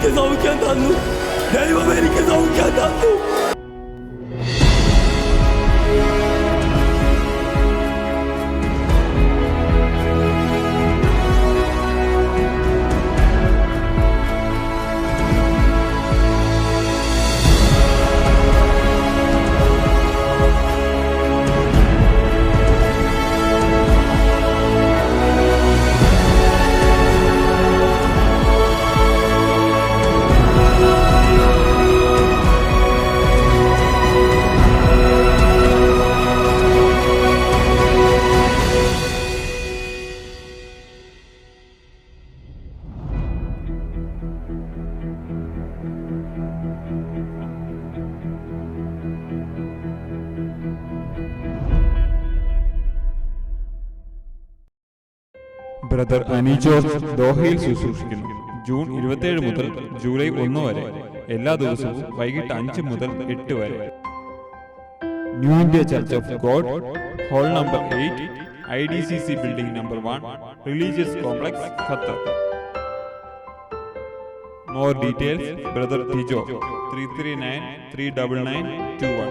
ദൈവം എനിക്ക് സൗഖ്യം തന്നു ദൈവം എനിക്ക് സൗഖ്യം തന്നു ബ്രദർ അനി ജോർജ് ദോഹയിൽ ശുശ്രൂഷിക്കുന്നു ജൂൺ ഇരുപത്തിയേഴ് മുതൽ ജൂലൈ ഒന്ന് വരെ. എല്ലാ ദിവസവും വൈകിട്ട് അഞ്ച് മുതൽ എട്ട് വരെ. New India church of God hall number eight I D C C building number one religious complex Qatar. More details brother Tijo three three nine three double nine two one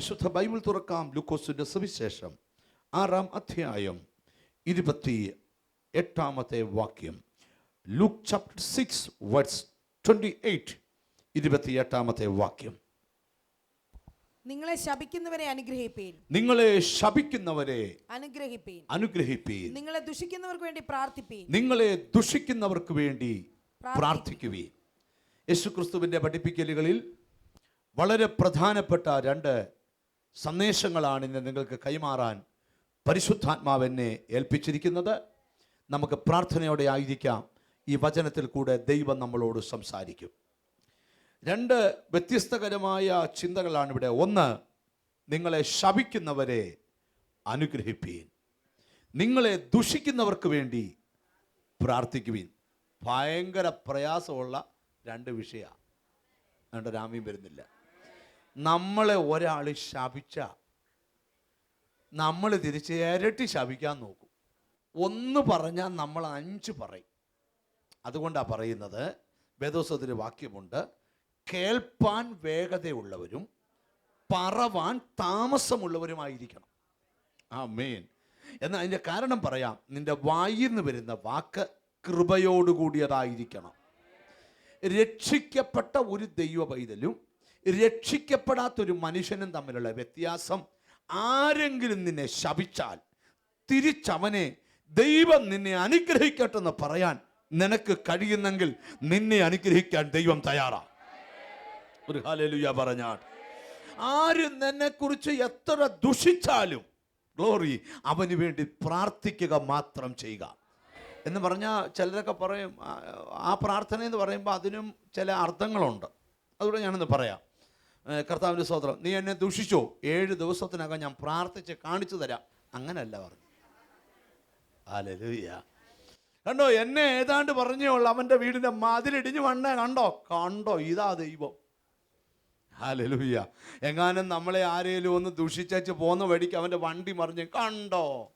വിശുദ്ധ ബൈബിൾ തുറക്കാം. ലൂക്കോസിന്റെ സുവിശേഷം ആറാം അധ്യായം ഇരുപത്തി എട്ടാമത്തെ വാക്യം. Luke chapter six words twenty eight ഇരുപത്തി എട്ടാമത്തെ വാക്യം. നിങ്ങളെ ശപിക്കുന്നവരെ അനുഗ്രഹിപ്പീൻ. നിങ്ങളെ ശപിക്കുന്നവരെ അനുഗ്രഹിപ്പീൻ. അനുഗ്രഹിപ്പീൻ. നിങ്ങളെ ദുഷിക്കുന്നവർക്ക് വേണ്ടി പ്രാർത്ഥിപ്പീൻ. നിങ്ങളെ ദുഷിക്കുന്നവർക്ക് വേണ്ടി പ്രാർത്ഥിക്കുവീൻ. യേശുക്രിസ്തുവിന്റെ പഠിപ്പിക്കലുകളിൽ വളരെ പ്രധാനപ്പെട്ട രണ്ട് സന്ദേശങ്ങളാണ് ഇന്ന് നിങ്ങൾക്ക് കൈമാറാൻ പരിശുദ്ധാത്മാവ് എന്നെ ഏൽപ്പിച്ചിരിക്കുന്നത്. നമുക്ക് പ്രാർത്ഥനയോടെ ആയിരിക്കാം. ഈ വചനത്തിൽ കൂടെ ദൈവം നമ്മളോട് സംസാരിക്കും. രണ്ട് വ്യത്യസ്തകരമായ ചിന്തകളാണ് ഇവിടെ. ഒന്ന് നിങ്ങളെ ശപിക്കുന്നവരെ അനുഗ്രഹിപ്പീൻ. നിങ്ങളെ ദുഷിക്കുന്നവർക്ക് വേണ്ടി പ്രാർത്ഥിക്കുവീൻ. ഭയങ്കര പ്രയാസമുള്ള രണ്ട് വിഷയമാണ്. അതുകൊണ്ട് രാമ്യം വരുന്നില്ല. നമ്മളെ ഒരാൾ ശപിച്ച നമ്മൾ തിരിച്ച് ഇരട്ടി ശപിക്കാൻ നോക്കും. ഒന്ന് പറഞ്ഞാൽ നമ്മൾ അഞ്ച് പറയും. അതുകൊണ്ടാണ് പറയുന്നത് വേദോസത്തിൽ വാക്യമുണ്ട് കേൾപ്പാൻ വേഗതയുള്ളവരും പറവാൻ താമസമുള്ളവരുമായിരിക്കണം. ആ മെയിൻ എന്നാൽ അതിന്റെ കാരണം പറയാം നിന്റെ വായിൽ നിന്ന് വരുന്ന വാക്ക് കൃപയോടുകൂടിയതായിരിക്കണം. രക്ഷിക്കപ്പെട്ട ഒരു ദൈവ പൈതലും രക്ഷിക്കപ്പെടാത്തൊരു മനുഷ്യനും തമ്മിലുള്ള വ്യത്യാസം ആരെങ്കിലും നിന്നെ ശപിച്ചാൽ തിരിച്ചവനെ ദൈവം നിന്നെ അനുഗ്രഹിക്കട്ടെ എന്ന് പറയാൻ നിനക്ക് കഴിയുന്നെങ്കിൽ നിന്നെ അനുഗ്രഹിക്കാൻ ദൈവം തയ്യാറാ. ഒരു ഹാലലുയ പറഞ്ഞാൽ ആര് നിന്നെ കുറിച്ച് എത്ര ദുഷിച്ചാലും ഗ്ലോറി അവന് വേണ്ടി പ്രാർത്ഥിക്കുക മാത്രം ചെയ്യുക. എന്ന് പറഞ്ഞാൽ ചിലരൊക്കെ പറയും ആ- പ്രാർത്ഥന എന്ന് പറയുമ്പോൾ അതിനും ചില അർത്ഥങ്ങളുണ്ട്. അതുകൂടെ ഞാനൊന്ന് പറയാം. കർത്താവിന്റെ സ്തോത്രം. നീ എന്നെ ദുഷിച്ചോ? ഏഴ് ദിവസത്തിനകം ഞാൻ പ്രാർത്ഥിച്ച് കാണിച്ചു തരാം. അങ്ങനല്ല പറഞ്ഞു. കണ്ടോ എന്നെ ഏതാണ്ട് പറഞ്ഞേ അവന്റെ വീടിന്റെ മതിലിടിഞ്ഞു വണ്ണ കണ്ടോ? കണ്ടോ ഇതാ ദൈവം. ഹാലലുയ്യ എങ്ങാനും നമ്മളെ ആരെങ്കിലും ഒന്ന് ദുഷിച്ചു പോകുന്ന വഴിക്ക് അവന്റെ വണ്ടി മറിഞ്ഞ് കണ്ടോ?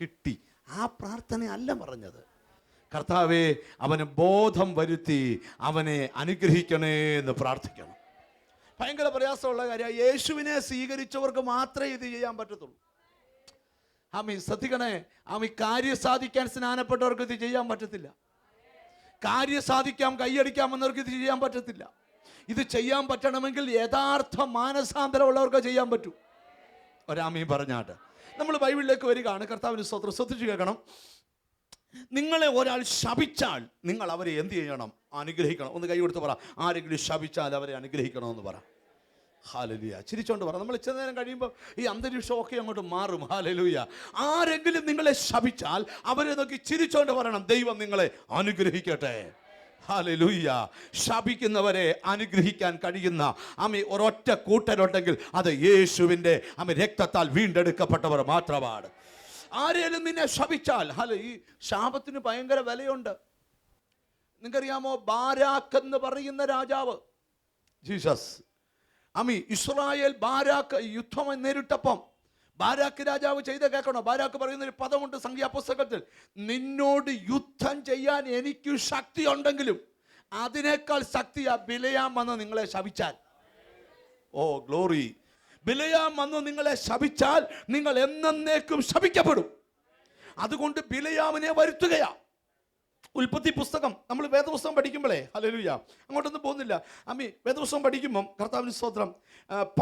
കിട്ടി. ആ പ്രാർത്ഥന അല്ല പറഞ്ഞത്. കർത്താവെ അവന് ബോധം വരുത്തി അവനെ അനുഗ്രഹിക്കണേ എന്ന് പ്രാർത്ഥിക്കണം. ഭയങ്കര പ്രയാസമുള്ള കാര്യമാണ് യേശുവിനെ സ്വീകരിച്ചവർക്ക് മാത്രമേ ഇത് ചെയ്യാൻ പറ്റത്തുള്ളൂ. ആമി ശ്രദ്ധിക്കണേ ആമി കാര്യം സാധിക്കാൻ സ്നാനപ്പെട്ടവർക്ക് ഇത് ചെയ്യാൻ പറ്റത്തില്ല. കാര്യം സാധിക്കാം കൈയടിക്കാം എന്നവർക്ക് ഇത് ചെയ്യാൻ പറ്റത്തില്ല. ഇത് ചെയ്യാൻ പറ്റണമെങ്കിൽ യഥാർത്ഥ മാനസാന്തരമുള്ളവർക്ക് ചെയ്യാൻ പറ്റൂ. ഒരാമീ പറഞ്ഞാട്ട്. നമ്മൾ ബൈബിളിലേക്ക് വരികയാണ്. കർത്താവിന് സ്വത്ര ശ്രദ്ധിച്ചു കേൾക്കണം. നിങ്ങളെ ഒരാൾ ശപിച്ചാൽ നിങ്ങൾ അവരെ എന്ത് ചെയ്യണം? അനുഗ്രഹിക്കണം. ഒന്ന് കൈ കൊടുത്ത് പറ. ആരെങ്കിലും ശപിച്ചാൽ അവരെ അനുഗ്രഹിക്കണമെന്ന് പറ. ഹാലലുയ ചിരിച്ചോണ്ട് പറ. നമ്മൾ ഇച്ചിരി നേരം കഴിയുമ്പോൾ ഈ അന്തരീക്ഷമൊക്കെ അങ്ങോട്ട് മാറും. ഹാലലുയ ആരെങ്കിലും നിങ്ങളെ ശപിച്ചാൽ അവരെ നോക്കി ചിരിച്ചോണ്ട് പറയണം. ദൈവം നിങ്ങളെ അനുഗ്രഹിക്കട്ടെ. ഹാലലുയ്യ ശപിക്കുന്നവരെ അനുഗ്രഹിക്കാൻ കഴിയുന്ന അമ്മ ഒരൊറ്റ കൂട്ടരുണ്ടെങ്കിൽ അത് യേശുവിന്റെ അമ്മ രക്തത്താൽ വീണ്ടെടുക്കപ്പെട്ടവർ മാത്രമാണ്. ആരേലും നിന്നെ ശപിച്ചാൽ ഹല ഈ ശാപത്തിന് ഭയങ്കര വിലയുണ്ട്. നിങ്ങൾക്കറിയാമോ ബാരാക്ക് എന്ന് പറയുന്ന രാജാവ്? ജീസസ്. അമി ഇസ്രായേൽ ബാരാക്ക് യുദ്ധം നേരിട്ടപ്പം ബാരാക്ക് രാജാവ് ചെയ്ത കേൾക്കണോ? ബാരാക്ക് പറയുന്ന ഒരു പദമുണ്ട് സംഖ്യാപുസ്തകത്തിൽ. നിന്നോട് യുദ്ധം ചെയ്യാൻ എനിക്ക് ശക്തി ഉണ്ടെങ്കിലും അതിനേക്കാൾ ശക്തിയാ ബിലയാമെന്ന് നിങ്ങളെ ശപിച്ചാൽ. ഓ ഗ്ലോറി. ബിലയാം വന്ന് നിങ്ങളെ ശപിച്ചാൽ നിങ്ങൾ എന്നേക്കും ശപിക്കപ്പെടും. അതുകൊണ്ട് ബിലയാമിനെ വരുത്തുകയാ. ഉൽപ്പത്തി പുസ്തകം നമ്മൾ വേദപുസ്തകം പഠിക്കുമ്പോഴേ ഹല്ലേലൂയ അങ്ങോട്ടൊന്നും പോകുന്നില്ല. അമ്മി വേദപുസ്തകം പഠിക്കുമ്പം കർത്താവിന് സ്തോത്രം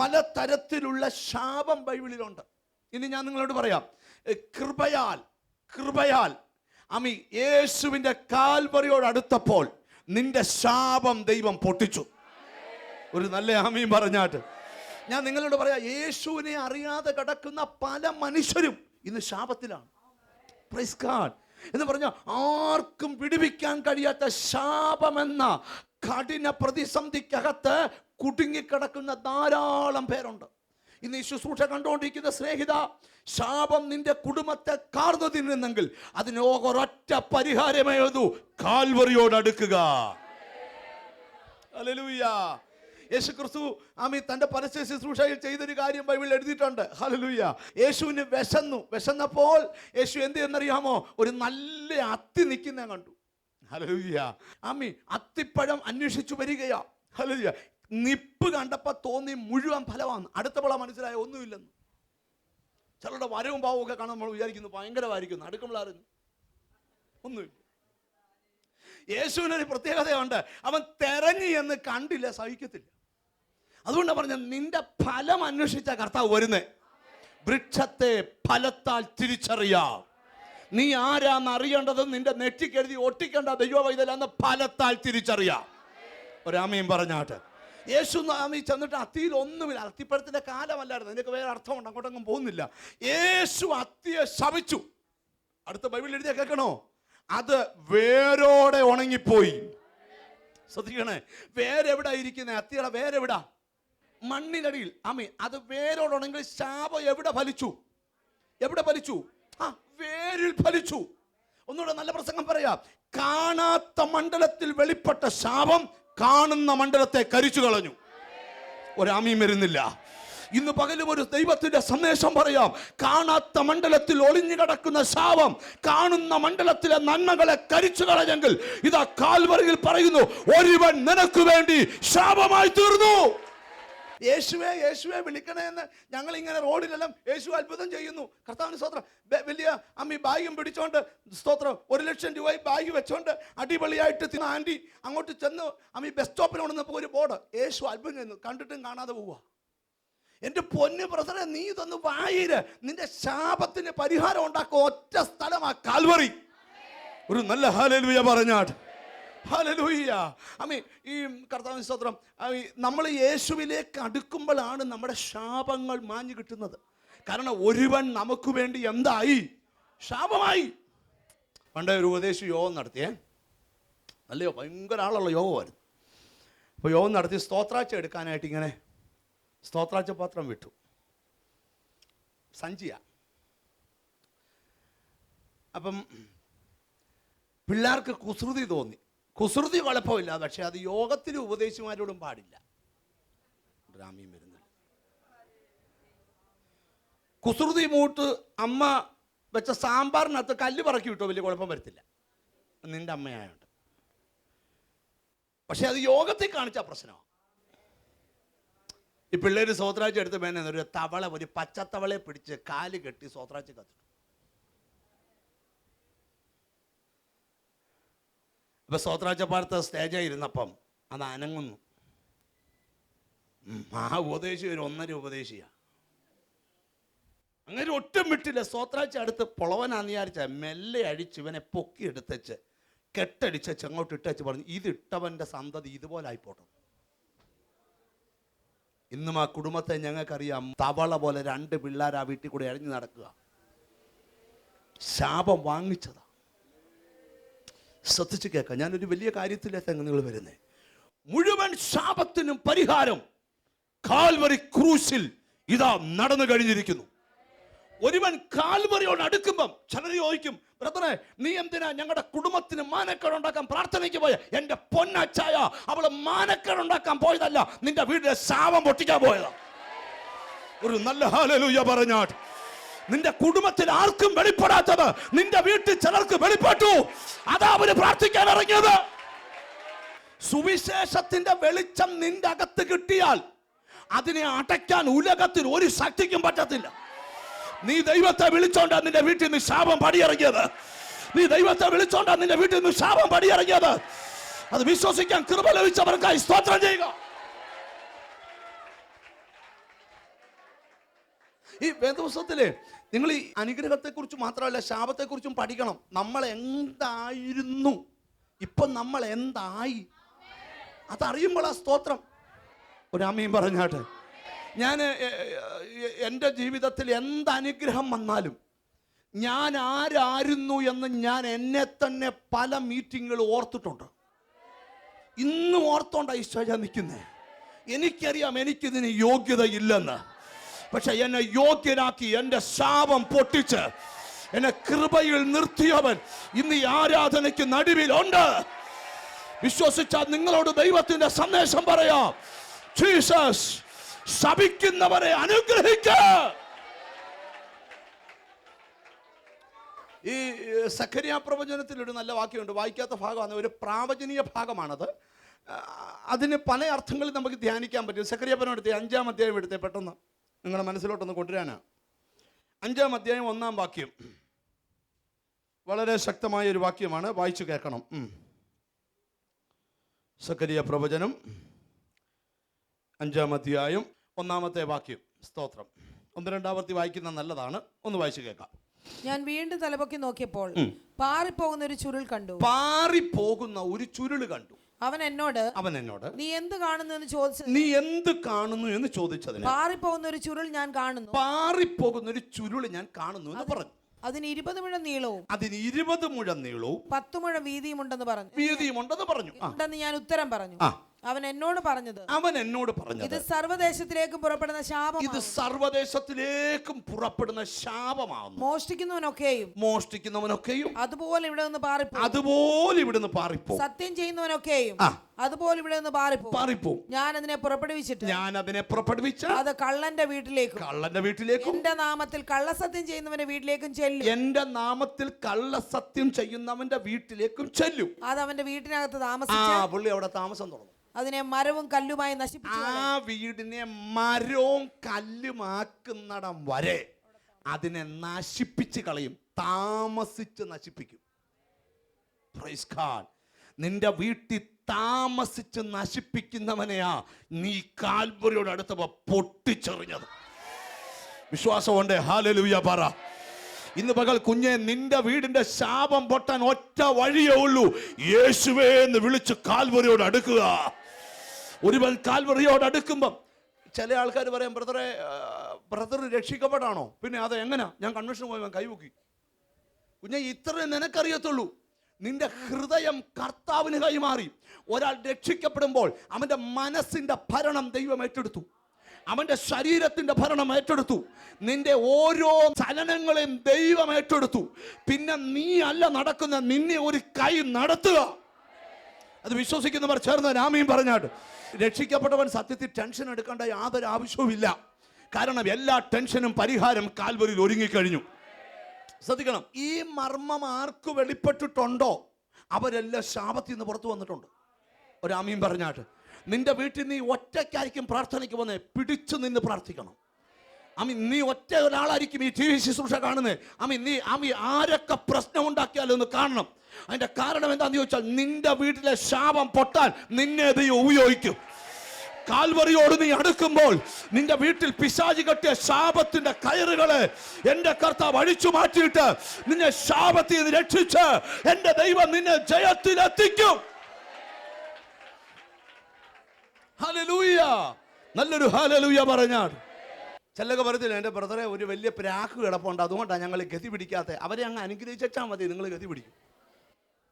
പല തരത്തിലുള്ള ശാപം ബൈബിളിലുണ്ട്. ഇനി ഞാൻ നിങ്ങളോട് പറയാം കൃപയാൽ കൃപയാൽ അമ്മി യേശുവിന്റെ കാൽവറിയോട് അടുത്തപ്പോൾ നിന്റെ ശാപം ദൈവം പൊട്ടിച്ചു. ഒരു നല്ല അമ്മയും പറഞ്ഞാട്ട്. ഞാൻ നിങ്ങളോട് പറയാം യേശുവിനെ അറിയാതെ കിടക്കുന്ന പല മനുഷ്യരും ഇന്ന് ശാപത്തിലാണ്. പ്രൈസ്. എന്ന് പറഞ്ഞാൽ ആർക്കും പിടിപ്പിക്കാൻ കഴിയാത്ത ശാപമെന്ന കഠിന പ്രതിസന്ധിക്കകത്ത് കുടുങ്ങിക്കിടക്കുന്ന ധാരാളം പേരുണ്ട്. ഇന്ന് ഈ ശുശ്രൂഷ കണ്ടുകൊണ്ടിരിക്കുന്ന സ്നേഹിത ശാപം നിന്റെ കുടുംബത്തെ കാർന്നു തിന്നുന്നെങ്കിൽ അതിന് ഒരൊറ്റ പരിഹാരമേ കാൽവറിയോടടുക്കുക കാൽവറിയോട് യേശു ക്രിസ്തു ആമി തന്റെ പരസ്യ ശുശ്രൂഷയിൽ ചെയ്തൊരു കാര്യം ബൈബിളിൽ എഴുതിയിട്ടുണ്ട്. ഹല്ലേലൂയ. യേശുവിന് വിശന്നു. വിശന്നപ്പോൾ യേശു എന്ത് എന്നറിയാമോ ഒരു നല്ല അത്തി നിൽക്കുന്ന കണ്ടു. ഹല്ലേലൂയ. ആമി അത്തിപ്പഴം അന്വേഷിച്ചു വരികയാ. ഹല്ലേലൂയ. നിപ്പ് കണ്ടപ്പോൾ തോന്നി മുഴുവൻ ഫലമാണ്. അടുത്ത അടുത്തപ്പോൾ മനസ്സിലായ ഒന്നുമില്ലെന്ന്. ചിലരുടെ വരവും പാവവും ഒക്കെ കാണാൻ നമ്മൾ വിചാരിക്കുന്നു ഭയങ്കരമായിരിക്കുന്നു. അടുക്കുമ്പോഴായിരുന്നു ഒന്നുമില്ല. യേശുവിനൊരു പ്രത്യേകതയുണ്ട്. അവൻ തെരഞ്ഞു എന്ന് കണ്ടില്ല സഹിക്കത്തില്ല. അതുകൊണ്ടാണ് പറഞ്ഞ നിന്റെ ഫലം അന്വേഷിച്ച കർത്താവ് വരുന്നേ. വൃക്ഷത്തെ ഫലത്താൽ തിരിച്ചറിയാം. നീ ആരാന്ന് അറിയേണ്ടത് നിന്റെ നെറ്റിക്കെഴുതി ഒട്ടിക്കേണ്ട ദൈവ അന്ന് ഫലത്താൽ തിരിച്ചറിയാം. ഒരാമയും പറഞ്ഞാട്ട് യേശു നാമി ചെന്നിട്ട് അത്തിയിൽ ഒന്നുമില്ല. അത്തിപ്പഴത്തിന്റെ കാലമല്ലായിരുന്നു. നിനക്ക് വേറെ അർത്ഥമുണ്ട്. അങ്ങോട്ടങ്ങും പോകുന്നില്ല. യേശു അത്തിയെ ശപിച്ചു. അടുത്ത ബൈബിളിൽ എഴുതിയ കേൾക്കണോ? അത് വേരോടെ ഉണങ്ങിപ്പോയി. ശ്രദ്ധിക്കണേ. വേരെവിടാ ഇരിക്കുന്നേ? അത്തിയുടെ വേരെവിടാ? മണ്ണിനടിയിൽ അമ്മി അത് വേരോടെ ഉണങ്ങി ശാപം എവിടെ ഫലിച്ചു? എവിടെ ഫലിച്ചു? ആ വേരിൽ ഫലിച്ചു. ഒന്നുകൂടെ നല്ല പ്രസംഗം പറയാ. കാണാത്ത മണ്ഡലത്തിൽ വെളിപ്പെട്ട ശാപം കാണുന്ന മണ്ഡലത്തെ കരിച്ചു കളഞ്ഞു. ഒരാമിയും വരുന്നില്ല. ഇന്ന് പകലും ഒരു ദൈവത്തിന്റെ സന്ദേശം പറയാം. കാണാത്ത മണ്ഡലത്തിൽ ഒളിഞ്ഞു കിടക്കുന്ന ശാപം കാണുന്ന മണ്ഡലത്തിലെ നന്മകളെ കരിച്ചു കളഞ്ഞെങ്കിൽ ഇതാ കാൽവറിയിൽ പറയുന്നു ഒരുവൻ നിനക്ക് വേണ്ടി ശാപമായി തീർന്നു. യേശുവെ യേശുവേ വിളിക്കണേ എന്ന് ഞങ്ങൾ ഇങ്ങനെ റോഡിലെല്ലാം യേശു അത്ഭുതം ചെയ്യുന്നു. കർത്താവിന് സ്തോത്രം. വലിയ അമ്മി ബാഗും പിടിച്ചോണ്ട് സ്തോത്രം. ഒരു ലക്ഷം രൂപയും ബാഗ് വെച്ചോണ്ട് അടിപൊളിയായിട്ട് തിന്ന ആന്റി അങ്ങോട്ട് ചെന്ന് അമ്മി ബസ് സ്റ്റോപ്പിൽ കൊണ്ടുവന്നപ്പോൾ ഒരു ബോർഡ്. യേശു അത്ഭുതം ചെയ്യുന്നു. കണ്ടിട്ടും കാണാതെ പോവുക. എന്റെ പൊന്നു ബ്രദറെ നീ ഇതൊന്ന് വായിര്. നിന്റെ ശാപത്തിന് പരിഹാരം ഉണ്ടാക്കുക. ഒറ്റ സ്ഥലമാ കാൽവറി. ഒരു നല്ല ഹാലലുയ പറഞ്ഞാട്ട് ഹാലലൂയ്യ അമ്മി ഈ കർത്താവിന് സ്തോത്രം. നമ്മൾ യേശുവിലേക്ക് അടുക്കുമ്പോഴാണ് നമ്മുടെ ശാപങ്ങൾ മാഞ്ഞു കിട്ടുന്നത്. കാരണം ഒരുവൻ നമുക്ക് വേണ്ടി എന്തായി? ശാപമായി. പണ്ട് ഒരു ഉപദേശി യോഗം നടത്തിയേ. അല്ലയോ ഭയങ്കര ആളുള്ള യോഗമായിരുന്നു. അപ്പോൾ യോഗം നടത്തി സ്തോത്രാഴ്ച എടുക്കാനായിട്ട് ഇങ്ങനെ സ്തോത്രാഴ്ച പാത്രം വിട്ടു. സഞ്ചിയ. അപ്പം പിള്ളേർക്ക് കുസൃതി തോന്നി. കുസൃതി കുഴപ്പമില്ല പക്ഷെ അത് യോഗത്തിന് ഉപദേശിമാരോടും പാടില്ല. രാമിയും വരുന്നില്ല കുസൃതി മൂട്ട് അമ്മ വെച്ച സാമ്പാറിനകത്ത് കല്ല് പറക്കി വിട്ടോ വലിയ കുഴപ്പം വരത്തില്ല. നിന്റെ അമ്മയായോണ്ട്. പക്ഷെ അത് യോഗത്തിൽ കാണിച്ച പ്രശ്നമാണ് ഈ പിള്ളേര് സോത്രാഴ്ച എടുത്ത് വേണേ ഒരു തവള ഒരു പച്ചത്തവളെ പിടിച്ച് കാൽ കെട്ടി സോത്രാഴ്ച കത്തിട്ടു അപ്പൊ സോത്രാഴ്ച പാടത്ത് സ്റ്റേജായി ഇരുന്നപ്പം അത് അനങ്ങുന്നു. ആ ഉപദേശി ഒരു ഒന്നര ഉപദേശിയാ. അങ്ങനെ ഒട്ടും വിട്ടില്ല. സ്വത്രാച്ച അടുത്ത് പൊളവനാന്ന് വിചാരിച്ച മെല്ലെ അഴിച്ച് ഇവനെ പൊക്കി എടുത്തച്ച് കെട്ടടിച്ച് ചെങ്ങോട്ട് ഇട്ടച്ച് പറഞ്ഞു ഇത് ഇട്ടവന്റെ സന്തതി ഇതുപോലെ ആയിപ്പോട്ടെ. ഇന്നും ആ കുടുംബത്തെ ഞങ്ങൾക്കറിയാം തവള പോലെ രണ്ട് പിള്ളേർ ആ വീട്ടിൽ കൂടെ അഴിഞ്ഞു നടക്കുക. ശാപം വാങ്ങിച്ചതാ. ശ്രദ്ധിച്ച് കേൾക്കാം. ഞാനൊരു വലിയ കാര്യത്തിലേക്ക് നിങ്ങൾ വരുന്നേ. മുഴുവൻ ശാപത്തിനും പരിഹാരം കാൽവറി ക്രൂശിൽ ഇതാ നടന്നു കഴിഞ്ഞിരിക്കുന്നു. ഒരുവൻ കാൽവറിയോട് അടുക്കുമ്പം ചിലർ ചോദിക്കും ബ്രദറെ നീ എന്തിനാ ഞങ്ങളുടെ കുടുംബത്തിന് മാനക്കേട് ഉണ്ടാക്കാൻ പ്രാർത്ഥനയ്ക്ക് പോയ? എന്റെ പൊന്നച്ചായ അവൾ മാനക്കേട് ഉണ്ടാക്കാൻ പോയതല്ല നിന്റെ വീട്ടിലെ ശാപം പൊട്ടിക്കാൻ പോയതാ. ഒരു നല്ല ഹാലലൂയ പറഞ്ഞാട്ട്. നിന്റെ കുടുംബത്തിൽ ആർക്കും വെളിപ്പെടാത്തത്. നിന്റെ വീട്ടിൽ ചിലർക്ക് വെളിപ്പെട്ടു. അതാ അവർ പ്രാർത്ഥിക്കാൻ ഇറങ്ങിയത്. സുവിശേഷത്തിന്റെ വെളിച്ചം നിന്റെ അകത്ത് കിട്ടിയാൽ അതിനെ അടയ്ക്കാൻ ഉലകത്തിന് ഒരു ശക്തിക്കും പറ്റത്തില്ല. നീ ദൈവത്തെ വിളിച്ചോണ്ടാ നിന്റെ വീട്ടിൽ നിന്ന് ശാപം പടിയിറങ്ങിയത്. നീ ദൈവത്തെ വിളിച്ചോണ്ടാ നിന്റെ വീട്ടിൽ നിന്ന് ശാപം പടിയിറങ്ങിയത്. അത് വിശ്വസിക്കാൻ കൃപ ലഭിച്ചവർക്കായി സ്തോത്രം ചെയ്യുക. ഈ വേദപുസ്തകത്തിൽ നിങ്ങൾ ഈ അനുഗ്രഹത്തെക്കുറിച്ച് മാത്രമല്ല ശാപത്തെക്കുറിച്ചും പഠിക്കണം. നമ്മൾ എന്തായിരുന്നു? ഇപ്പൊ നമ്മൾ എന്തായി? അതറിയുമ്പോൾ ആ സ്തോത്രം. ഒരു അമ്മയും പറഞ്ഞാട്ടെ ഞാൻ എന്റെ ജീവിതത്തിൽ എന്ത് അനുഗ്രഹം വന്നാലും ഞാൻ ആരായിരുന്നു എന്ന് ഞാൻ എന്നെ തന്നെ പല മീറ്റിങ്ങുകൾ ഓർത്തിട്ടുണ്ട്. ഇന്നും ഓർത്തോണ്ട ഈശോ ഞാൻ നിൽക്കുന്നേ. എനിക്കറിയാം എനിക്കിതിന് യോഗ്യതയില്ലെന്ന്. പക്ഷെ എന്നെ യോഗ്യനാക്കി എന്റെ ശാപം പൊട്ടിച്ച് എന്നെ കൃപയിൽ നിർത്തിയവൻ ഇന്ന് ഈ ആരാധനയ്ക്ക് നടുവിലുണ്ട്. വിശ്വസിച്ചാൽ നിങ്ങളോട് ദൈവത്തിന്റെ സന്ദേശം പറയാം. ജീസസ് ശപിക്കുന്നവരെ അനുഗ്രഹിക്ക. ഈ സഖരിയ പ്രവചനത്തിൽ ഒരു നല്ല വാക്യമുണ്ട്. വായിക്കാത്ത ഭാഗമാണ്. ഒരു പ്രാവചനീയ ഭാഗമാണത്. അതിന് പല അർത്ഥങ്ങളിൽ നമുക്ക് ധ്യാനിക്കാൻ പറ്റും. സഖരിയപ്പനം എടുത്തേ അഞ്ചാം അധ്യായം എടുത്തേ പെട്ടെന്ന്. നിങ്ങളുടെ മനസ്സിലോട്ടൊന്ന് കൊണ്ടുവരാനാ. അഞ്ചാം അധ്യായം ഒന്നാം വാക്യം. വളരെ ശക്തമായ ഒരു വാക്യമാണ്. വായിച്ചു കേൾക്കണം. സക്കരിയ പ്രവചനം. അഞ്ചാം അധ്യായം ഒന്നാമത്തെ വാക്യം. സ്തോത്രം. ഒന്ന് രണ്ടാമത്തെ വായിക്കുന്ന നല്ലതാണ്. ഒന്ന് വായിച്ചു കേൾക്കാം. ഞാൻ വീണ്ടും തലപൊക്കി നോക്കിയപ്പോൾ പാറിപ്പോകുന്ന ഒരു ചുരുൾ കണ്ടു. പാറിപ്പോകുന്ന ഒരു ചുരുൾ കണ്ടു. അവൻ എന്നോട് അവൻ എന്നോട് നീ എന്ത് കാണുന്നു എന്ന് ചോദിച്ചു നീ എന്ത് കാണുന്നു എന്ന് ചോദിച്ചതിന് പാറിപ്പോകുന്ന ഒരു ചുരുൾ ഞാൻ കാണുന്നു. പാറിപ്പോകുന്ന ഒരു ചുരുൾ ഞാൻ കാണുന്നു എന്ന് പറഞ്ഞു. അതിന് ഇരുപത് മുഴം നീളവും അതിന് ഇരുപത് മുഴം നീളവും പത്ത് മുഴം വീതിയും ഉണ്ടെന്ന് പറഞ്ഞു. വീതിയും ഉണ്ടെന്ന് പറഞ്ഞു. ഉണ്ടെന്ന് ഞാൻ ഉത്തരം പറഞ്ഞു. ആ. അവൻ എന്നോട് പറഞ്ഞത്. അവൻ എന്നോട് ഇത് പറഞ്ഞത് സർവദേശത്തിലേക്കും പുറപ്പെടുന്ന ശാപം ഇത് സർവദേശത്തിലേക്കും പുറപ്പെടുന്ന ശാപമാണ്. മോഷ്ടിക്കുന്നവനൊക്കെയും. മോഷ്ടിക്കുന്നവനൊക്കെയും. അതുപോലെ ഇവിടെ നിന്ന് പാറിപ്പോ അതുപോലെ ഇവിടെ നിന്ന് പാറിപ്പോ സത്യം ചെയ്യുന്നവനൊക്കെയും. അതുപോലെ ഇവിടെ നിന്ന് പാറിപ്പോ പാറിപ്പോ ഞാൻ അതിനെ പുറപ്പെടുവിച്ചിട്ട് ഞാൻ അതിനെ പുറപ്പെടുവിച്ച അത് കള്ളന്റെ വീട്ടിലേക്കും. കള്ളന്റെ വീട്ടിലേക്കും. എന്റെ നാമത്തിൽ കള്ളസത്യം ചെയ്യുന്നവന്റെ വീട്ടിലേക്കും ചെല്ലും. എന്റെ നാമത്തിൽ കള്ളസത്യം ചെയ്യുന്നവന്റെ വീട്ടിലേക്കും ചെല്ലും. അത് അവന്റെ വീട്ടിനകത്ത് ആ പുള്ളി അവിടെ താമസം തുടങ്ങും. അതിനെ മരവും കല്ലുമായി നശിപ്പിച്ചു ആ വീടിനെ മരവും കല്ലുമാക്കുന്നടം വരെ അതിനെ നശിപ്പിച്ച് കളയും താമസിച്ച് നശിപ്പിക്കും. നിന്റെ വീട്ടിൽ താമസിച്ച് നശിപ്പിക്കുന്നവനെയാ നീ കാൽവരിയോട് അടുത്തപ്പോ പൊട്ടിച്ചെറിഞ്ഞത്. വിശ്വാസമുണ്ട്? ഹാലലുയ പറ. ഇന്ന് പകൽ കുഞ്ഞെ നിന്റെ വീടിന്റെ ശാപം പൊട്ടാൻ ഒറ്റ വഴിയേ ഉള്ളൂ. യേശുവേ എന്ന് വിളിച്ച് കാൽവരിയോട് അടുക്കുക. ഒരുവൻ കാൽവറിയോട് അടുക്കുമ്പം ചില ആൾക്കാർ പറയാം ബ്രദറെ ബ്രദർ രക്ഷിക്കപ്പെടാണോ? പിന്നെ അത് എങ്ങനാ? ഞാൻ കൺവെൻഷൻ പോയി കൈവൂക്കി. കുഞ്ഞെ ഇത്രേ നിനക്കറിയത്തുള്ളൂ. നിന്റെ ഹൃദയം കർത്താവിന് കൈമാറി. ഒരാൾ രക്ഷിക്കപ്പെടുമ്പോൾ അവന്റെ മനസ്സിന്റെ ഭരണം ദൈവം ഏറ്റെടുത്തു. അവന്റെ ശരീരത്തിന്റെ ഭരണം ഏറ്റെടുത്തു. നിന്റെ ഓരോ ചലനങ്ങളെയും ദൈവം ഏറ്റെടുത്തു. പിന്നെ നീ അല്ല നടക്കുന്ന നിന്നെ ഒരു കൈ നടത്തുക. അത് വിശ്വസിക്കുന്നവർ ചേർന്ന് രാമയും പറഞ്ഞാട്ട് രക്ഷിക്കപ്പെട്ടവൻ സത്യത്തിൽ ടെൻഷൻ എടുക്കേണ്ട യാതൊരു ആവശ്യവുമില്ല. കാരണം എല്ലാ ടെൻഷനും പരിഹാരം കാൽവരിൽ ഒരുങ്ങിക്കഴിഞ്ഞു. ശ്രദ്ധിക്കണം ഈ മർമ്മം ആർക്ക് വെളിപ്പെട്ടിട്ടുണ്ടോ? അവരെല്ലാം ശാപത്തിൽ നിന്ന് പുറത്തു വന്നിട്ടുണ്ട്. ഒരാമീൻ പറഞ്ഞാട്ട് നിന്റെ വീട്ടിൽ നീ ഒറ്റയ്ക്കായിരിക്കും പ്രാർത്ഥനയ്ക്ക് വന്നേ പിടിച്ചു നിന്ന് പ്രാർത്ഥിക്കണം. അമ്മി നീ ഒറ്റ ഒരാളായിരിക്കും ഈ ടി വി ശുശ്രൂഷ കാണുന്നത് അമ്മി നീ അമ്മി ആരൊക്കെ പ്രശ്നം ഉണ്ടാക്കിയാലും ഒന്ന് കാണണം. അതിന്റെ കാരണം എന്താന്ന് ചോദിച്ചാൽ നിന്റെ വീട്ടിലെ ശാപം പൊട്ടാൻ നിന്നെ ദൈവം ഉപയോഗിക്കും. കാൽവറിയോട് നീ അടുക്കുമ്പോൾ നിന്റെ വീട്ടിൽ പിശാചി കെട്ടിയ ശാപത്തിന്റെ കയറുകളെ എന്റെ കർത്താവ് അഴിച്ചു മാറ്റിയിട്ട് നിന്നെ ശാപത്തിൽ നിന്ന് രക്ഷിച്ച് എന്റെ ദൈവം നിന്നെ ജയത്തിലെത്തിക്കും. ഹല്ലേലൂയ നല്ലൊരു ഹല്ലേലൂയ പറഞ്ഞാണ് ചിലൊക്കെ പറയത്തില്ല എന്റെ ബ്രദറെ ഒരു വലിയ പ്രാക്ക് കിടപ്പുണ്ട്. അതുകൊണ്ടാണ് ഞങ്ങൾ ഗതി പിടിക്കാത്ത. അവരെ അങ്ങ് അനുഗ്രഹിച്ചാൽ മതി നിങ്ങൾ ഗതി പിടിക്കും.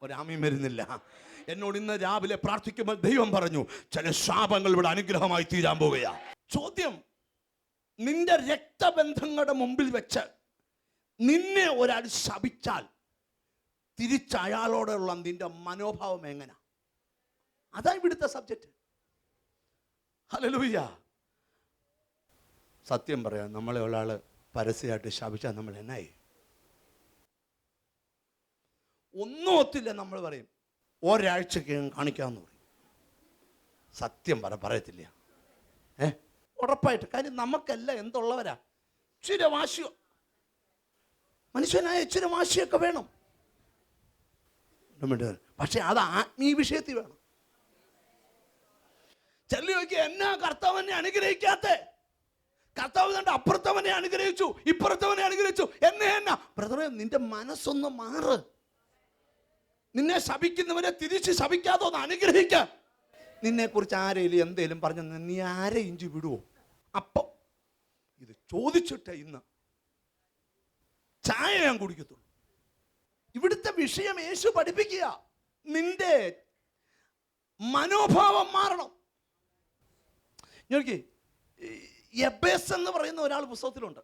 ഒരാമയും വരുന്നില്ല. എന്നോട് ഇന്ന് രാവിലെ പ്രാർത്ഥിക്കുമ്പോൾ ദൈവം പറഞ്ഞു ചില ശാപങ്ങൾ ഇവിടെ അനുഗ്രഹമായി തീരാൻ പോവുകയാണ് ചോദ്യം നിന്റെ രക്തബന്ധങ്ങളുടെ മുമ്പിൽ വെച്ച് നിന്നെ ഒരാൾ ശപിച്ചാൽ തിരിച്ച് നിന്റെ മനോഭാവം എങ്ങനെ? അതാ ഇവിടുത്തെ സബ്ജക്റ്റ് ഹലലൂയ്യ സത്യം പറയാം നമ്മളെ ഒരാൾ പരസ്യമായിട്ട് ശപിച്ചാൽ നമ്മൾ എന്നായി? ഒന്നും ഒത്തില്ല നമ്മൾ പറയും. ഒരാഴ്ചക്ക് കാണിക്കാമെന്ന് പറയും. സത്യം പറ പറയത്തില്ല. ഏ? ഉറപ്പായിട്ട്. കാര്യം നമുക്കല്ല എന്തുള്ളവരാ? ഇച്ചിരി വാശിയോ? മനുഷ്യനായ ഇച്ചിരി വാശിയൊക്കെ വേണം. പക്ഷെ അത് ആത്മീയ വിഷയത്തിൽ വേണം. ചെല്ലി നോക്കി എന്നാ കർത്താവിനെ അനുഗ്രഹിക്കാത്ത? കർത്താവ് കണ്ട് അപ്പുറത്തവനെ അനുഗ്രഹിച്ചു ഇപ്പുറത്തവനെ അനുഗ്രഹിച്ചു. എന്നെ എന്നാ? ബ്രദറെ നിന്റെ മനസ്സൊന്ന് മാറ്. നിന്നെ ശപിക്കുന്നവരെ തിരിച്ച് ശപിക്കാതെ ഒന്ന് അനുഗ്രഹിക്ക. നിന്നെ കുറിച്ച് ആരെങ്കിലും എന്തേലും പറഞ്ഞു നീ ആരെ ഇഞ്ചി വിടുവോ? അപ്പം ഇത് ചോദിച്ചിട്ട് ഇന്ന് ചായ ഞാൻ കുടിക്കത്തുള്ളൂ. ഇവിടുത്തെ വിഷയം യേശു പഠിപ്പിക്കുക. നിന്റെ മനോഭാവം മാറണം. നോക്കി എബേസ് എന്ന് പറയുന്ന ഒരാൾ പുസ്തകത്തിലുണ്ട്.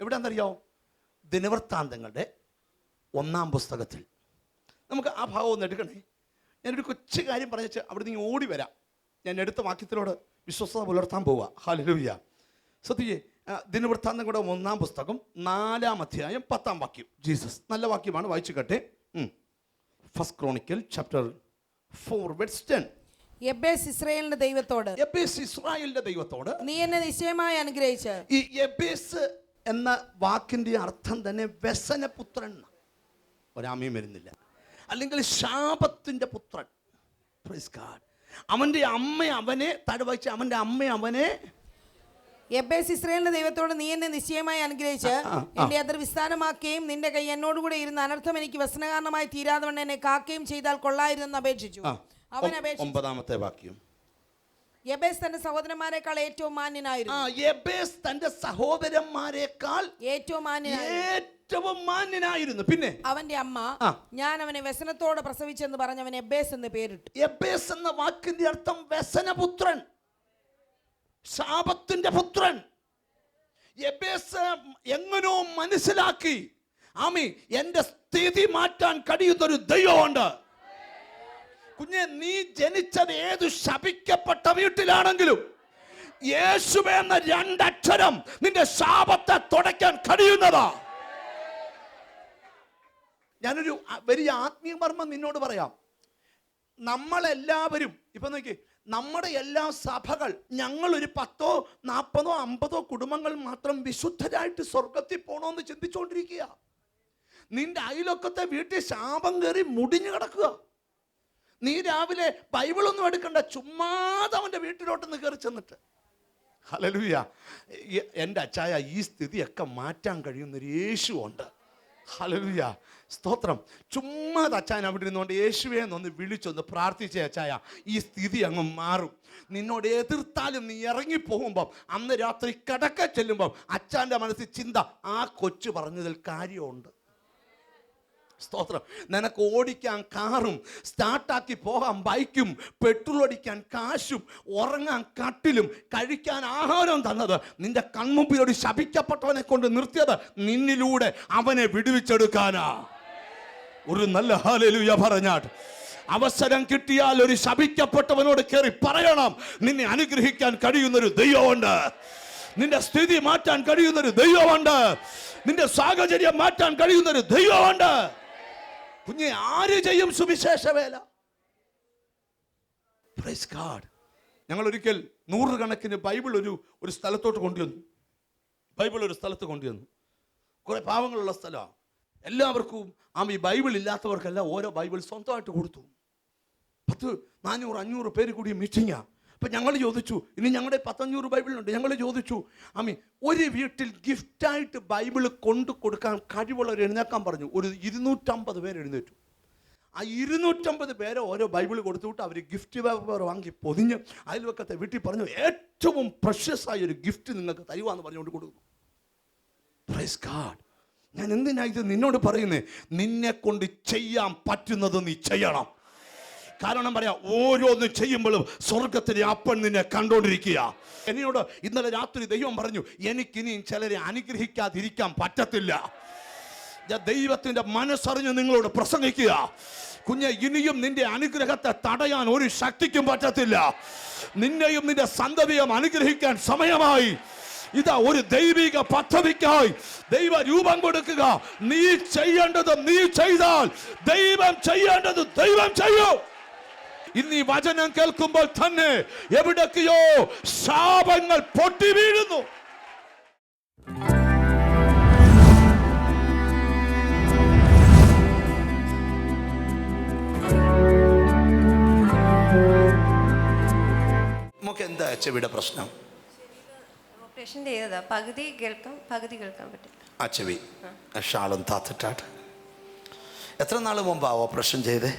എവിടെയാണെന്നറിയോ? ദിനവൃത്താന്തങ്ങളുടെ ഒന്നാം പുസ്തകത്തിൽ. നമുക്ക് ആ ഭാഗം ഒന്ന് എടുക്കണേ. ഞാനൊരു കൊച്ചു കാര്യം പറഞ്ഞു അവിടെ നിന്ന് ഓടി വരാം. ഞാൻ എടുത്ത വാക്യത്തിനോട് വിശ്വസത പുലർത്താൻ പോവുക സത്യേ ദിനവൃത്താന്തങ്ങളുടെ ഒന്നാം പുസ്തകം നാലാം അധ്യായം പത്താം വാക്യം. ജീസസ് നല്ല വാക്യമാണ് വായിച്ചു കേട്ടെ. First chronicle chapter four words Jabez ഇസ്രായേലിന്റെ ദൈവത്തോട്. എബേസ് ഇസ്രായേലിന്റെ ദൈവത്തോട്. നീ എന്നെ നിശ്ചയമായി അനുഗ്രഹിച്ച്. ഈ എബേസ് എന്ന വാക്കിന്റെ അർത്ഥം തന്നെ വ്യസനപുത്രൻ. ഒരാമയും വരുന്നില്ല. അല്ലെങ്കിൽ ശാപത്തിന്റെ പുത്രൻ. അവന്റെ അമ്മ അവനെ താഴെ അവന്റെ അമ്മ അവനെ എബേസ് ഇസ്രയേലിന്റെ ദൈവത്തോട് നീ എന്നെ നിശ്ചയമായി അനുഗ്രഹിച്ച്. എന്റെ അതിർ വിസ്താരമാക്കുകയും നിന്റെ കൈ എന്നോടുകൂടെ ഇരുന്ന് അനർത്ഥം എനിക്ക് വ്യസനകാരണമായി തീരാതെ എന്നെ കാക്കുകയും ചെയ്താൽ കൊള്ളായിരുന്നെന്ന് അപേക്ഷിച്ചു. അവൻ അപേക്ഷിച്ചു ഒമ്പതാമത്തെ വാക്യം. എബേസ് തന്റെ സഹോദരന്മാരെക്കാൾ ഏറ്റവും ആ മാന്യനായിരുന്നു എബേസ് തന്റെ സഹോദരന്മാരെക്കാൾ ഏറ്റവും മാന്യനായിരുന്നു. ഏറ്റവും മാന്യനായിരുന്നു. പിന്നെ? അവന്റെ അമ്മ ഞാൻ അവനെ വ്യസനത്തോടെ പ്രസവിച്ചെന്ന് പറഞ്ഞവൻ എബേസ് എന്ന് പേരിട്ടു. എബേസ് എന്ന വാക്കിന്റെ അർത്ഥം വ്യസനപുത്രൻ ശാപത്തിന്റെ പുത്രൻ. എബേസ് എങ്ങനോ മനസ്സിലാക്കി ആമി എന്റെ സ്ഥിതി മാറ്റാൻ കഴിയുന്ന ഒരു ദൈവമുണ്ട്. കുഞ്ഞെ നീ ജനിച്ചത് ഏതു ശപിക്കപ്പെട്ട വീട്ടിലാണെങ്കിലും യേശു എന്ന രണ്ടക്ഷരം നിന്റെ ശാപത്തെ തുടയ്ക്കാൻ കഴിയുന്നതാ. ഞാനൊരു വലിയ ആത്മീയ മർമ്മം നിന്നോട് പറയാം. നമ്മളെല്ലാവരും ഇപ്പൊ നോക്കി നമ്മുടെ എല്ലാ സഭകൾ ഞങ്ങൾ ഒരു പത്തോ നാൽപ്പതോ അമ്പതോ കുടുംബങ്ങൾ മാത്രം വിശുദ്ധരായിട്ട് സ്വർഗത്തിൽ പോണോന്ന് ചിന്തിച്ചുകൊണ്ടിരിക്കുക നിന്റെ അയലൊക്കത്തെ വീട്ടിൽ ശാപം കയറി മുടിഞ്ഞു കിടക്കുക. നീ രാവിലെ ബൈബിളൊന്നും എടുക്കണ്ട. ചുമ്മാതെ അവന്റെ വീട്ടിലോട്ടൊന്ന് കയറി ചെന്നിട്ട്. ഹലലുയ എന്റെ അച്ചായ ഈ സ്ഥിതിയൊക്കെ മാറ്റാൻ കഴിയുന്നൊരു യേശു ഉണ്ട് ഹലലുയ സ്തോത്രം. ചുമ്മാ അച്ചായൻ അവിടെ ഇരുന്നുകൊണ്ട് യേശുവെ എന്നൊന്ന് വിളിച്ചൊന്ന് പ്രാർത്ഥിച്ച അച്ചായ. ഈ സ്ഥിതി അങ്ങ് മാറും. നിന്നോട് എതിർത്താലും നീ ഇറങ്ങി പോകുമ്പം അന്ന് രാത്രി കടക്ക ചെല്ലുമ്പം അച്ചാന്റെ മനസ്സിൽ ചിന്ത ആ കൊച്ചു പറഞ്ഞതിൽ കാര്യമുണ്ട്. സ്തോത്രം. നിനക്ക് ഓടിക്കാൻ കാറും സ്റ്റാർട്ടാക്കി പോകാൻ ബൈക്കും പെട്രോൾ അടിക്കാൻ കാശും ഉറങ്ങാൻ കട്ടിലും കഴിക്കാൻ ആഹാരവും തന്നത് നിന്റെ കൺമുമ്പിൽ ഒരു ശപിക്കപ്പെട്ടവനെ കൊണ്ട് നിർത്തിയത് നിന്നിലൂടെ അവനെ വിടുവിച്ചെടുക്കാനാ. ഒരു നല്ല ഹാലലുയ പറഞ്ഞാട്ട്. അവസരം കിട്ടിയാൽ ഒരു ശപിക്കപ്പെട്ടവനോട് കയറി പറയണം. നിന്നെ അനുഗ്രഹിക്കാൻ കഴിയുന്നൊരു ദൈവമുണ്ട്. നിന്റെ സ്ഥിതി മാറ്റാൻ കഴിയുന്നൊരു ദൈവമുണ്ട്. നിന്റെ സാഹചര്യം മാറ്റാൻ കഴിയുന്നൊരു ദൈവമുണ്ട്. കുഞ്ഞെ ആര് ചെയ്യും സുവിശേഷ വേല? God. ഞങ്ങൾ ഒരിക്കൽ നൂറുകണക്കിന് ബൈബിൾ ഒരു ഒരു സ്ഥലത്തോട്ട് കൊണ്ടുവന്നു. ബൈബിൾ ഒരു സ്ഥലത്ത് കൊണ്ടുവന്നു. കുറെ പാവങ്ങളുള്ള സ്ഥലമാണ് എല്ലാവർക്കും ആ ഈ ബൈബിൾ ഇല്ലാത്തവർക്കെല്ലാം ഓരോ ബൈബിൾ സ്വന്തമായിട്ട് കൊടുത്തു. പത്ത് നാനൂറ് അഞ്ഞൂറ് പേര് കൂടി മീറ്റിംഗാ അപ്പം ഞങ്ങൾ ചോദിച്ചു ഇനി ഞങ്ങളുടെ പത്തഞ്ഞൂറ് ബൈബിളുണ്ട് ഞങ്ങൾ ചോദിച്ചു ആമി ഒരു വീട്ടിൽ ഗിഫ്റ്റായിട്ട് ബൈബിൾ കൊണ്ടു കൊടുക്കാൻ കഴിവുള്ളവർ എഴുന്നേക്കാൻ പറഞ്ഞു. ഒരു ഇരുന്നൂറ്റമ്പത് പേര് എഴുന്നേറ്റു. ആ ഇരുന്നൂറ്റമ്പത് പേരെ ഓരോ ബൈബിൾ കൊടുത്തുവിട്ട് അവർ ഗിഫ്റ്റ് പേപ്പർ വാങ്ങി പൊതിഞ്ഞ് അയൽവക്കത്തെ വീട്ടിൽ പറഞ്ഞു ഏറ്റവും പ്രഷ്യസ് ആയ ഒരു ഗിഫ്റ്റ് നിങ്ങൾക്ക് തരുവാന്ന് പറഞ്ഞുകൊണ്ട് കൊടുക്കും പ്രൈസ് ഗാഡ് ഞാൻ എന്തിനാ ഇത് നിന്നോട് പറയുന്നേ? നിന്നെ കൊണ്ട് ചെയ്യാൻ പറ്റുന്നത് നീ ചെയ്യണം. കാരണം പറയാം ഓരോന്നും ചെയ്യുമ്പോഴും സ്വർഗത്തിലെ അപ്പൻ നിന്നെ കണ്ടോണ്ടിരിക്കുക. എന്നോട് ഇന്നലെ രാത്രി ദൈവം പറഞ്ഞു എനിക്കിനിയും ചിലരെ അനുഗ്രഹിക്കാതിരിക്കാൻ പറ്റത്തില്ല. ഞാൻ ദൈവത്തിന്റെ മനസ്സറിഞ്ഞ് നിങ്ങളോട് പ്രസംഗിക്കുക. കുഞ്ഞെ ഇനിയും നിന്റെ അനുഗ്രഹത്തെ തടയാൻ ഒരു ശക്തിക്കും പറ്റത്തില്ല. നിന്നെയും നിന്റെ സന്തതിയും അനുഗ്രഹിക്കാൻ സമയമായി. ഇതാ ഒരു ദൈവിക പദ്ധതിക്കായി ദൈവ രൂപം കൊടുക്കുക. നീ ചെയ്യേണ്ടത് നീ ചെയ്താൽ ദൈവം ചെയ്യേണ്ടത് ദൈവം ചെയ്യും. ഇന്ന് ഈ വചനം കേൾക്കുമ്പോൾ തന്നെ എവിടൊക്കെയോ ശാപങ്ങൾ പൊട്ടി വീഴുന്നു. നമുക്ക് എന്താ ചെവിയുടെ പ്രശ്നം? ഓപ്പറേഷൻ ചെയ്തതാ. പകുതി കേൾക്കാം പകുതി കേൾക്കാൻ പറ്റില്ല. ആ. ചെവി ഷാളും താത്തിട്ടാട്ട്. എത്ര നാൾ മുമ്പാ ഓപ്പറേഷൻ ചെയ്തേ?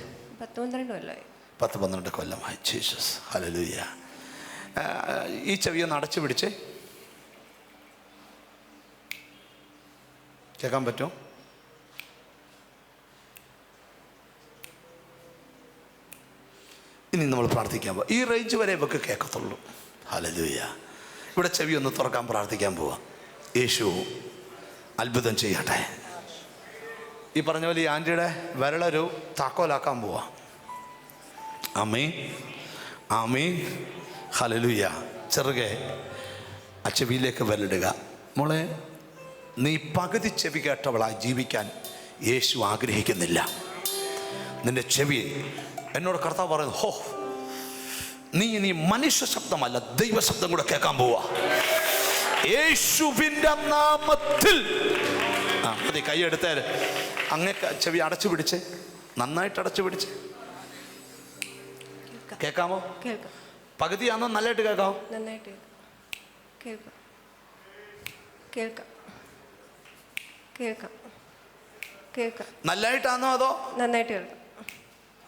പത്ത് പന്ത്രണ്ട് കൊല്ലമായി പത്ത് പന്ത്രണ്ട് കൊല്ലമായി. ജീസസ് ഹലലൂയ ഈ ചെവി ഒന്ന് അടച്ചു പിടിച്ചേ. കേൾക്കാൻ പറ്റുമോ? ഇനി നമ്മൾ പ്രാർത്ഥിക്കാൻ പോവാം. ഈ റേഞ്ച് വരെ ഇവക്ക് കേൾക്കത്തുള്ളൂ. ഹലലൂയ ഇവിടെ ചെവി ഒന്ന് തുറക്കാൻ പ്രാർത്ഥിക്കാൻ പോവാം. യേശു അത്ഭുതം ചെയ്യട്ടെ. ഈ പറഞ്ഞ പോലെ ഈ ആന്റിയുടെ വിരളൊരു താക്കോലാക്കാൻ പോവാം. ആമേ ആമേ ഹലലുയ ചെറുകെ ആ ചെവിയിലേക്ക് വരലിടുക. മോളെ നീ പകുതി ചെവി കേട്ടവളായി ജീവിക്കാൻ യേശു ആഗ്രഹിക്കുന്നില്ല. നിന്റെ ചെവി എന്നോട് കർത്താവ് പറയുന്നു ഹോ നീ ഇനി മനുഷ്യ ശബ്ദമല്ല ദൈവ ശബ്ദം കൂടെ കേൾക്കാൻ പോവാ. യേശുവിന്റെ നാമത്തിൽ. ആ മതി കൈ എടുത്താൽ അങ്ങേ ചെവി അടച്ചു പിടിച്ച് നന്നായിട്ട് അടച്ചു പിടിച്ച്. കേൾക്കാമോ? കേൾക്കാം. പകുതിയാണോ നല്ലതായിട്ട് കേൾക്കാമോ? നന്നായിട്ട് കേൾക്കാം. കേൾക്കാം. കേൾക്കാം. കേൾക്കാം. നല്ലതായിട്ടാണോ അതോ? നന്നായിട്ട് കേൾക്കാം.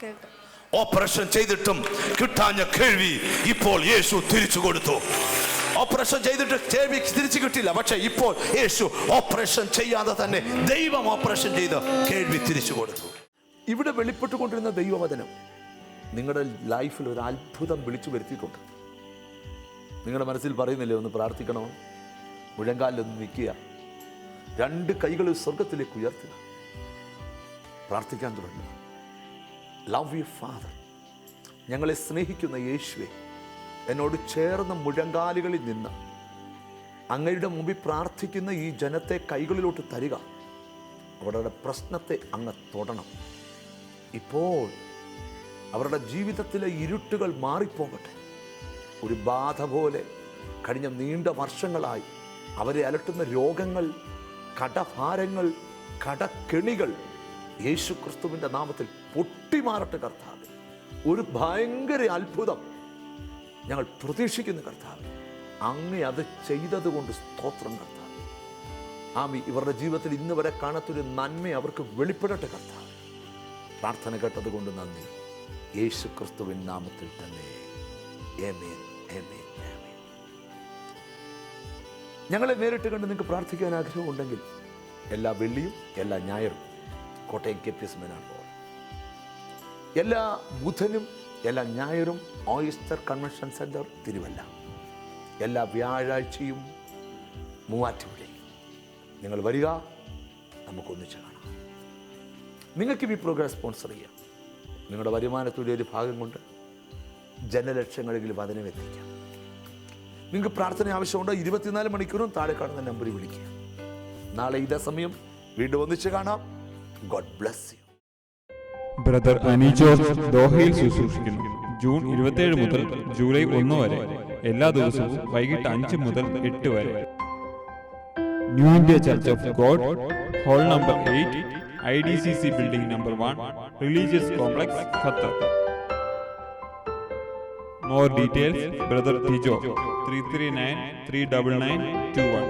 കേൾക്കാം. ഓപ്പറേഷൻ ചെയ്തിട്ടും കിട്ടാഞ്ഞ കേൾവി ഇപ്പോൾ യേശു തിരിച്ചു കൊടുത്തു. ഓപ്പറേഷൻ ചെയ്തിട്ട് കേൾവി തിരിച്ചു കിട്ടില്ല പക്ഷെ ഇപ്പോൾ യേശു ഓപ്പറേഷൻ ചെയ്യാതെ തന്നെ ദൈവം ഓപ്പറേഷൻ ചെയ്ത് കേൾവി തിരിച്ചു കൊടുത്തു. ഇവിടെ വെളിപ്പെട്ടുകൊണ്ടിരുന്ന ദൈവവചനം നിങ്ങളുടെ ലൈഫിൽ ഒരു അത്ഭുതം വിളിച്ചു വരുത്തിയിട്ടുണ്ട്. നിങ്ങളുടെ മനസ്സിൽ പറയുന്നില്ലേ ഒന്ന് പ്രാർത്ഥിക്കണോ? മുഴങ്കാലിലൊന്ന് നിൽക്കുക. രണ്ട് കൈകൾ സ്വർഗത്തിലേക്ക് ഉയർത്തുക. പ്രാർത്ഥിക്കാൻ തുടങ്ങുക. ലവ് യു ഫാദർ ഞങ്ങളെ സ്നേഹിക്കുന്ന യേശുവെ എന്നോട് ചേർന്ന മുഴങ്കാലുകളിൽ നിന്ന് അങ്ങയുടെ മുമ്പിൽ പ്രാർത്ഥിക്കുന്ന ഈ ജനത്തെ കൈകളിലോട്ട് തരിക. അവരുടെ പ്രശ്നത്തെ അങ്ങ് തൊടണം. ഇപ്പോൾ അവരുടെ ജീവിതത്തിലെ ഇരുട്ടുകൾ മാറിപ്പോകട്ടെ. ഒരു ബാധ പോലെ കഴിഞ്ഞ നീണ്ട വർഷങ്ങളായി അവരെ അലട്ടുന്ന രോഗങ്ങൾ കടഭാരങ്ങൾ കടക്കെണികൾ യേശു ക്രിസ്തുവിന്റെ നാമത്തിൽ പൊട്ടിമാറട്ടെ കർത്താവ്. ഒരു ഭയങ്കര അത്ഭുതം ഞങ്ങൾ പ്രതീക്ഷിക്കുന്നു കർത്താവ്. അങ്ങ് അത് ചെയ്തതുകൊണ്ട് സ്തോത്രം കർത്താവ്. ആമി ഇവരുടെ ജീവിതത്തിൽ ഇന്ന് വരെ കാണാത്തൊരു നന്മ അവർക്ക് വെളിപ്പെടട്ടെ കർത്താവ്. പ്രാർത്ഥന കേട്ടതുകൊണ്ട് നന്ദി. യേശു ക്രിസ്തുവിൻ നാമത്തിൽ തന്നെ. ഞങ്ങളെ നേരിട്ട് കണ്ട് നിങ്ങൾക്ക് പ്രാർത്ഥിക്കാൻ ആഗ്രഹമുണ്ടെങ്കിൽ എല്ലാ വെള്ളിയും എല്ലാ ഞായറും കോട്ടയം കെ പി എസ് മെനാണ് എല്ലാ ബുധനും എല്ലാ ഞായറും ഓയിസ്റ്റർ കൺവെൻഷൻ സെന്റർ തിരുവല്ല. എല്ലാ വ്യാഴാഴ്ചയും മൂവാറ്റുപുഴയിൽ. നിങ്ങൾ വരിക നമുക്കൊന്നിച്ച് കാണാം. നിങ്ങൾക്ക് ഈ പ്രോഗ്രാം സ്പോൺസർ ചെയ്യാം. നിങ്ങളുടെ വരുമാനത്തിന്റെ ഒരു ഭാഗം കൊണ്ട് ജനലക്ഷങ്ങളെങ്കിലും അതിനെ എത്തിക്കാം. നിങ്ങൾക്ക് പ്രാർത്ഥന ആവശ്യമുണ്ടോ? ഇരുപത്തിനാല് മണിക്കൂറും താഴെ കാണുന്ന നമ്പറിൽ വിളിക്കുക. നാളെ ഇതേ സമയം വീണ്ടും ഒന്നിച്ച് കാണാം. God bless you brother Ani George ദോഹയിൽ ശുശ്രൂഷിക്കുന്നു. ജൂൺ ഇരുപത്തിയേഴ് മുതൽ ജൂലൈ ഒന്ന് വരെ. എല്ലാ ദിവസവും വൈകിട്ട് അഞ്ച് മുതൽ എട്ട് വരെ. New India church of God hall number eight I D C C building number one religious complex Qatar more details brother Tijo three three nine three double nine two one